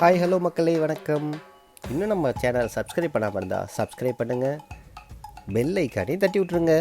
Hi hello மக்களே வணக்கம். இன்னும் நம்ம சேனல் சப்ஸ்கிரைப் பண்ணாமல் இருந்தால் சப்ஸ்கிரைப் பண்ணுங்கள் பெல் ஐக்கானே தட்டி விட்ருங்க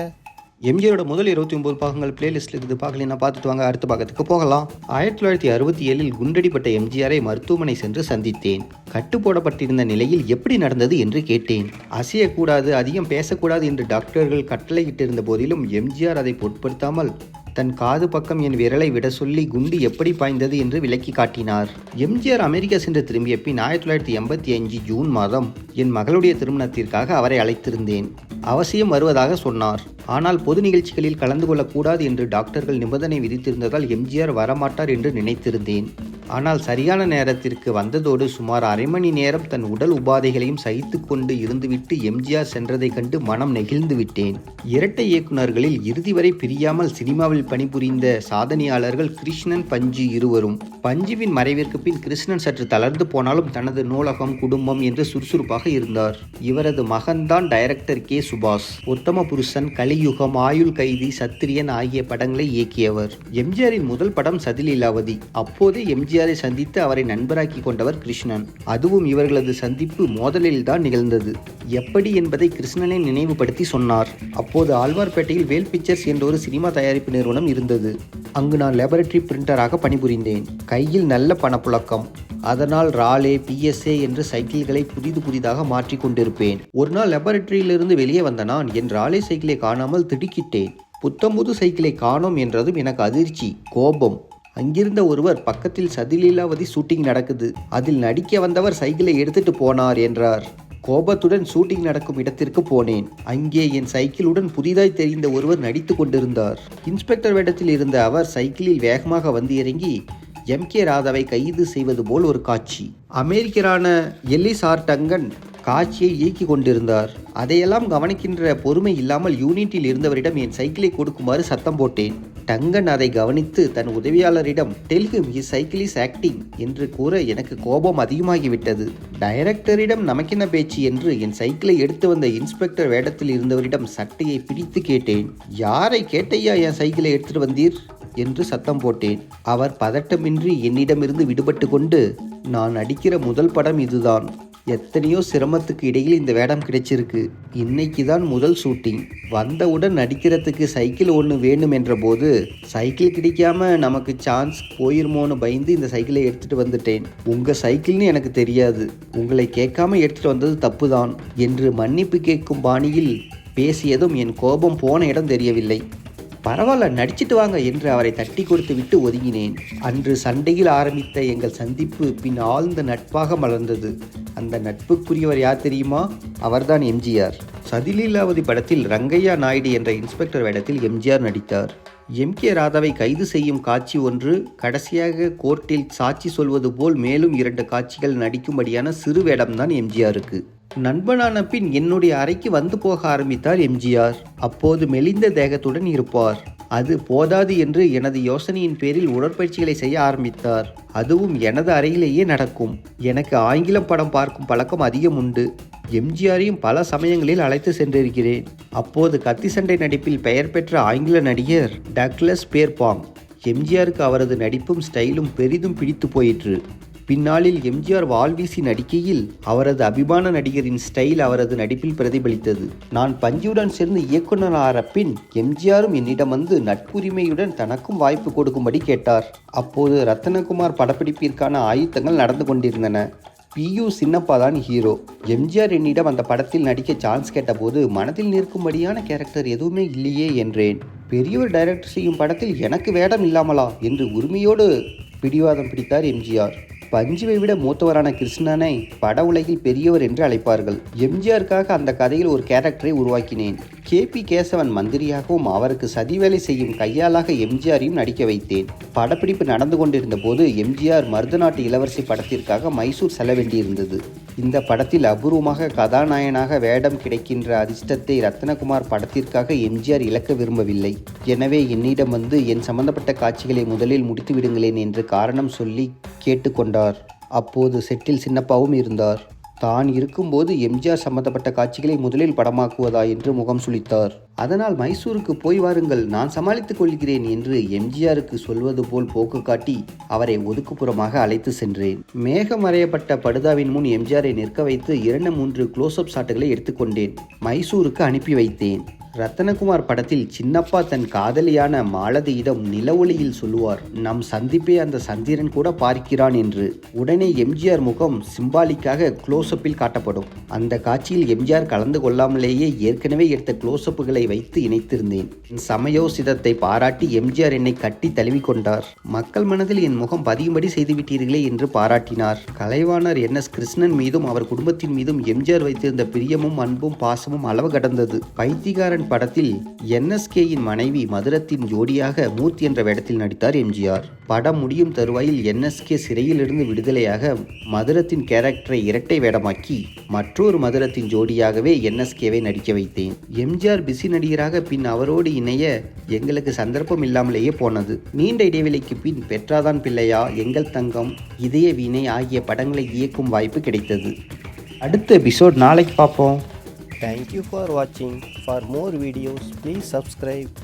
எம்ஜிஆரோட முதல் இருபத்தி ஒன்பது பாகங்கள் பிளேலிஸ்ட்ல இருக்குது. பார்க்கலாம் பார்த்துட்டு வாங்க அடுத்த பாகத்துக்கு போகலாம். ஆயிரத்தி தொள்ளாயிரத்தி அறுபத்தி ஏழில் குண்டடிப்பட்ட எம்ஜிஆரை மருத்துவமனை சென்று சந்தித்தேன். கட்டு போடப்பட்டிருந்த நிலையில் எப்படி நடந்தது என்று கேட்டேன். அசையக்கூடாது அதிகம் பேசக்கூடாது என்று டாக்டர்கள் கட்டளையிட்டிருந்த போதிலும் எம்ஜிஆர் அதை பொருட்படுத்தாமல் தன் காது பக்கம் என் விரலை விட சொல்லி குண்டு எப்படி பாய்ந்தது என்று விளக்கி காட்டினார். எம்ஜிஆர் அமெரிக்கா சென்று திரும்பிய பின் ஆயிரத்தி தொள்ளாயிரத்தி எண்பத்தி அஞ்சு ஜூன் மாதம் என் மகளுடைய திருமணத்திற்காக அவரை அழைத்திருந்தேன். அவசியம் வருவதாக சொன்னார். ஆனால் பொது நிகழ்ச்சிகளில் கலந்து கொள்ளக்கூடாது என்று டாக்டர்கள் நிபந்தனை விதித்திருந்ததால் எம்ஜிஆர் வரமாட்டார் என்று நினைத்திருந்தேன். ஆனால் சரியான நேரத்திற்கு வந்ததோடு சுமார் அரை மணி நேரம் தன் உடல் உபாதைகளையும் சகித்து கொண்டு இருந்துவிட்டு எம்ஜிஆர் சென்றதைக் கண்டு மனம் நெகிழ்ந்து விட்டேன். இரட்டை இயக்குனர்களில் இறுதி வரை பிரியாமல் சினிமாவில் பணிபுரிந்த சாதனையாளர்கள் கிருஷ்ணன் பஞ்சு இருவரும் பஞ்சுவின் மறைவிற்கு பின் கிருஷ்ணன் சற்று தளர்ந்து போனாலும் தனது நூலகம் குடும்பம் என்று சுறுசுறுப்பாக இருந்தார். இவரது மகன்தான் டைரக்டர் கே. சுபாஷ். உத்தம புருஷன் கலியுகம் ஆயுள் கைதி சத்திரியன் ஆகிய படங்களை இயக்கியவர். எம்ஜிஆரின் முதல் படம் சதிலீலாவதி அப்போதே எம்ஜிஆரை சந்தித்து அவரை நண்பராக்கி கொண்டவர் கிருஷ்ணன். அதுவும் இவர்களது சந்திப்பு மோதலில் தான் நிகழ்ந்தது. எப்படி என்பதை கிருஷ்ணனை நினைவுபடுத்தி சொன்னார். அப்போது ஆழ்வார்பேட்டையில் வேல் பிக்சர்ஸ் என்ற ஒரு சினிமா தயாரிப்பு நிறுவனம் இருந்தது. அங்கு நான் லேபரட்டரி பிரிண்டராக பணிபுரிந்தேன். கையில் நல்ல பணப்புழக்கம். அதனால் ராலே பிஎஸ்ஏ என்று சைக்கிள்களை புதிது புதிதாக மாற்றிக் கொண்டிருப்பேன். ஒரு நாள் லெபரட்டரியிலிருந்து வெளியே வந்த நான் என் ராலே சைக்கிளை காணாமல் திடுக்கிட்டேன். புத்தம்புது சைக்கிளை காணோம் என்றதும் எனக்கு அதிர்ச்சி கோபம். அங்கிருந்த ஒருவர் பக்கத்தில் சதிலீலாவதி ஷூட்டிங் நடக்குது. அதில் நடிக்க வந்தவர் சைக்கிளை எடுத்துட்டு போனார் என்றார். கோபத்துடன் ஷூட்டிங் நடக்கும் இடத்திற்கு போனேன். அங்கே என் சைக்கிளுடன் புதிதாய் தெரிந்த ஒருவர் நடித்து கொண்டிருந்தார். இன்ஸ்பெக்டர் வேடத்தில் இருந்த அவர் சைக்கிளில் வேகமாக வந்து இறங்கி எம் கே ராதாவை கைது செய்வது போல் ஒரு காட்சி. அமெரிக்கரான எல்லிஸ் ஆர் டங்கன் காட்சியை இயக்கி கொண்டிருந்தார். அதையெல்லாம் கவனிக்கின்ற பொறுமை இல்லாமல் யூனிட்டில் இருந்தவரிடம் என் சைக்கிளை கொடுக்குமாறு சத்தம் போட்டேன். டங்கன் அதை கவனித்து தன் உதவியாளரிடம் tell him his cycle is acting என்று கூற எனக்கு கோபம் அதிகமாகிவிட்டது. டைரக்டரிடம் நமக்கென்ன பேச்சு என்று என் சைக்கிளை எடுத்து வந்த இன்ஸ்பெக்டர் வேடத்தில் இருந்தவரிடம் சட்டையை பிடித்து கேட்டேன். யாரை கேட்டையா என் சைக்கிளை எடுத்துட்டு வந்தீர்? என்று சத்தம் போட்டேன். அவர் பதட்டமின்றி என்னிடமிருந்து விடுபட்டு கொண்டு நான் நடிக்கிற முதல் படம் இதுதான். எத்தனையோ சிரமத்துக்கு இடையில் இந்த வேடம் கிடைச்சிருக்கு. இன்னைக்கு தான் முதல் ஷூட்டிங். வந்தவுடன் நடிக்கிறதுக்கு சைக்கிள் ஒன்று வேணும் என்ற போது சைக்கிள் கிடைக்காம நமக்கு சான்ஸ் போயிருமோன்னு பயந்து இந்த சைக்கிளை எடுத்துட்டு வந்துட்டேன். உங்க சைக்கிள்னு எனக்கு தெரியாது. உங்களை கேட்காம எடுத்துட்டு வந்தது தப்புதான் என்று மன்னிப்பு கேட்கும் பாணியில் பேசியதும் என் கோபம் போன இடம் தெரியவில்லை. பரவாயில்ல நடிச்சிட்டு வாங்க என்று அவரை தட்டி கொடுத்து விட்டு ஒதுங்கினேன். அன்று சண்டையில் ஆரம்பித்த எங்கள் சந்திப்பு பின் ஆழ்ந்த நட்பாக மலர்ந்தது. அந்த நட்புக்குரியவர் யார் தெரியுமா? அவர்தான் எம்ஜிஆர். சதிலீலாவதி படத்தில் ரங்கையா நாயுடு என்ற இன்ஸ்பெக்டர் வேடத்தில் எம்ஜிஆர் நடித்தார். எம் கே ராதாவை கைது செய்யும் காட்சி ஒன்று கடைசியாக கோர்ட்டில் சாட்சி சொல்வது போல் மேலும் இரண்டு காட்சிகள் நடிக்கும்படியான சிறு வேடம்தான் எம்ஜிஆருக்கு. நண்பனான பின் என்னுடைய அறைக்கு வந்து போக ஆரம்பித்தார் எம்ஜிஆர். அப்போது மெலிந்த தேகத்துடன் இருப்பார். அது போதாது என்று எனது யோசனையின் பேரில் உடற்பயிற்சிகளை செய்ய ஆரம்பித்தார். அதுவும் எனது அறையிலேயே நடக்கும். எனக்கு ஆங்கிலம் படம் பார்க்கும் பழக்கம் அதிகம் உண்டு. எம்ஜிஆரையும் பல சமயங்களில் அழைத்து சென்றிருக்கிறேன். அப்போது கத்தி சண்டை நடிப்பில் பெயர் பெற்ற ஆங்கில நடிகர் டக்ளஸ் பேர்பாங் எம்ஜிஆருக்கு அவரது நடிப்பும் ஸ்டைலும் பெரிதும் பிடித்து போயிற்று. பின்னாளில் எம்ஜிஆர் வால்வீசி நடிக்கையில் அவரது அபிமான நடிகரின் ஸ்டைல் அவரது நடிப்பில் பிரதிபலித்தது. நான் பஞ்சுடன் சேர்ந்து இயக்குனர் ஆற பின் எம்ஜிஆரும் என்னிடம் வந்து நட்புரிமையுடன் தனக்கும் வாய்ப்பு கொடுக்கும்படி கேட்டார். அப்போது ரத்தனகுமார் படப்பிடிப்பிற்கான ஆயுத்தங்கள் நடந்து கொண்டிருந்தன. பியு சின்னப்பா தான் ஹீரோ. எம்ஜிஆர் என்னிடம் அந்த படத்தில் நடிக்க சான்ஸ் கேட்டபோது மனதில் நிற்கும்படியான கேரக்டர் எதுவுமே இல்லையே என்றேன். பெரியவர் டைரக்டர் செய்யும் படத்தில் எனக்கு வேடம் இல்லாமலா? என்று உரிமையோடு பிடிவாதம் பிடித்தார் எம்ஜிஆர். பஞ்சுவை விட மூத்தவரான கிருஷ்ணனை பட உலகில் பெரியவர் என்று அழைப்பார்கள். எம்ஜிஆருக்காக அந்த கதையில் ஒரு கேரக்டரை உருவாக்கினேன். கே. பி. கேசவன் மந்திரியாகவும் அவருக்கு சதி வேலை செய்யும் கையாளாக எம்ஜிஆரையும் நடிக்க வைத்தேன். படப்பிடிப்பு நடந்து கொண்டிருந்த போது எம்ஜிஆர் மருதநாட்டு இளவரசி படத்திற்காக மைசூர் செல்ல வேண்டியிருந்தது. இந்த படத்தில் அபூர்வமாக கதாநாயகனாக வேடம் கிடைக்கின்ற அதிர்ஷ்டத்தை ரத்னகுமார் படத்திற்காக எம்ஜிஆர் இழக்க விரும்பவில்லை. எனவே என்னிடம் வந்து என் சம்பந்தப்பட்ட காட்சிகளை முதலில் முடித்து விடுங்களேன் என்று காரணம் சொல்லி கேட்டுக்கொண்டார். அப்போது செட்டில் சின்னப்பாவும் இருந்தார். தான் இருக்கும்போது எம்ஜிஆர் சம்பந்தப்பட்ட காட்சிகளை முதலில் படமாக்குவதா என்று முகம் சுளித்தார். அதனால் மைசூருக்கு போய் வாருங்கள் நான் சமாளித்துக் கொள்கிறேன் என்று எம்ஜிஆருக்கு சொல்வது போல் போக்கு காட்டி அவரை ஒதுக்குப்புறமாக அழைத்து சென்றேன். மேகம் வரையப்பட்ட படுதாவின் முன் எம்ஜிஆரை நிற்க வைத்து இரண்டு மூன்று க்ளோஸ்அப் ஷாட்டுகளை எடுத்துக்கொண்டேன். மைசூருக்கு அனுப்பி வைத்தேன். ரத்தனகுமார் படத்தில் சின்னப்பா தன் காதலியான மாலதியிடம் நிலவொளியில் சொல்லுவார் நம் சந்திப்பை அந்த சந்திரன் கூட பார்க்கிறான் என்று. உடனே எம்ஜிஆர் முகம் சிம்பாலிக்காக க்ளோஸ்அப்பில் காட்டப்படும். அந்த காட்சியில் எம்ஜிஆர் கலந்து கொள்ளாமலேயே ஏற்கனவே எடுத்த க்ளோஸ்அப்புகளை வைத்து இணைத்திருந்தேன். என் சமயோசிதத்தை பாராட்டி எம்ஜிஆர் என்னை கட்டி தழுவிக்கொண்டார். மக்கள் மனதில் என் முகம் பதியும்படி செய்துவிட்டீர்களே என்று பாராட்டினார். கலைவாணர் என். எஸ். கிருஷ்ணன் மீதும் அவர் குடும்பத்தின் மீதும் எம்ஜிஆர் வைத்திருந்த பிரியமும் அன்பும் பாசமும் அளவு கடந்தது. பைத்தியகாரன் படத்தில் என்எஸ்கேயின் மனைவி மதுரத்தின் ஜோடியாக மூர்த்தி என்ற வேடத்தில் நடித்தார் எம்ஜிஆர். படம் முடியும் தருவாயில் என்எஸ்கே சிறையிலிருந்து விடுதலையாக மதுரத்தின் கேரக்டரை இரட்டை வேடமாக்கி மற்றொரு மதுரத்தின் ஜோடியாகவே என்எஸ்கேவை நடிக்க வைத்தேன். எம்ஜிஆர் பிஸி நடிகராக பின் அவரோடு இணைய எங்களுக்கு சந்தர்ப்பம் இல்லாமலேயே போனது. நீண்ட இடைவெளிக்கு பின் பெற்றாதான் பிள்ளையா எங்கள் தங்கம் இதய வீணை ஆகிய படங்களை இயக்கும் வாய்ப்பு கிடைத்தது. அடுத்த எபிசோட் நாளைக்கு பார்ப்போம். Thank you for watching. For more videos, please subscribe.